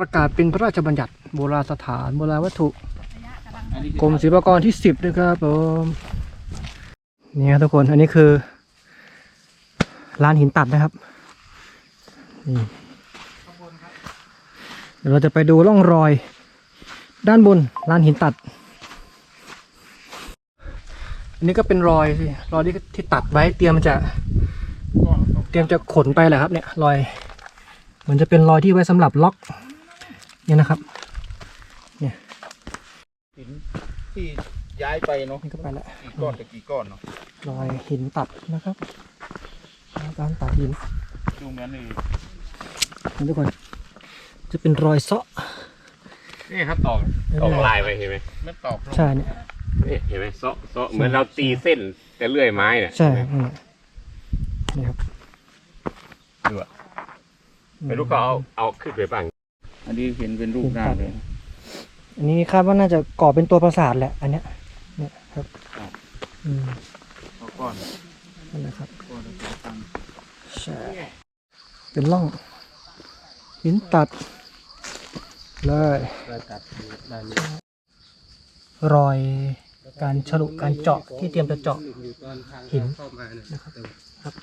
ประกาศเป็นพระราชบัญญัติโบราณสถานโบราณวัตถุกรมศิลปากรที่สิบนะครับผมนี่ครับทุกคนอันนี้คือลานหินตัดนะครับนี่เดี๋ยวเราจะไปดูร่องรอย ด้านบนลานหินตัด อันนี้ก็เป็นรอยสิรอยที่ที่ตัดไว้เตรียมจะเตรียมจะขนไปแหละครับเนี่ยรอยเหมือนจะเป็นรอยที่ไว้สำหรับล็อก เนี่ยนะครับหินที่ย้ายไปเนาะนี่ก็ไปแล้วกี่ก้อนกับกี่ก้อนเนาะรอยหินตัดนะครับการตัดหินดูเหมือนนี่นะทุกคนจะเป็นรอยเซาะนี่ครับตอกตอกลายไปเห็นไหมไม่ตอบลงใช่เนี่ยนี่เห็นไหมเซาะเซาะเหมือนเราตีเส้นแต่เลื่อยไม้เนี่ยใช่นั่นแหละนี่ครับดูอะไม่รู้เขาเอาเอาขึ้นไปบ้าง อันนี้เห็นเป็นรูปร่างเลย อันนี้คาดว่าน่าจะก่อเป็นตัวประสาทแหละ อันเนี้ย เนี่ยครับอืมเอาก้อนนั่นแหละครับก้อนแล้วก็ตั้งใช่เป็นร่องหินตัด เลยรอยการฉลุการเจาะที่เตรียมจะเจาะหินนะครับครับ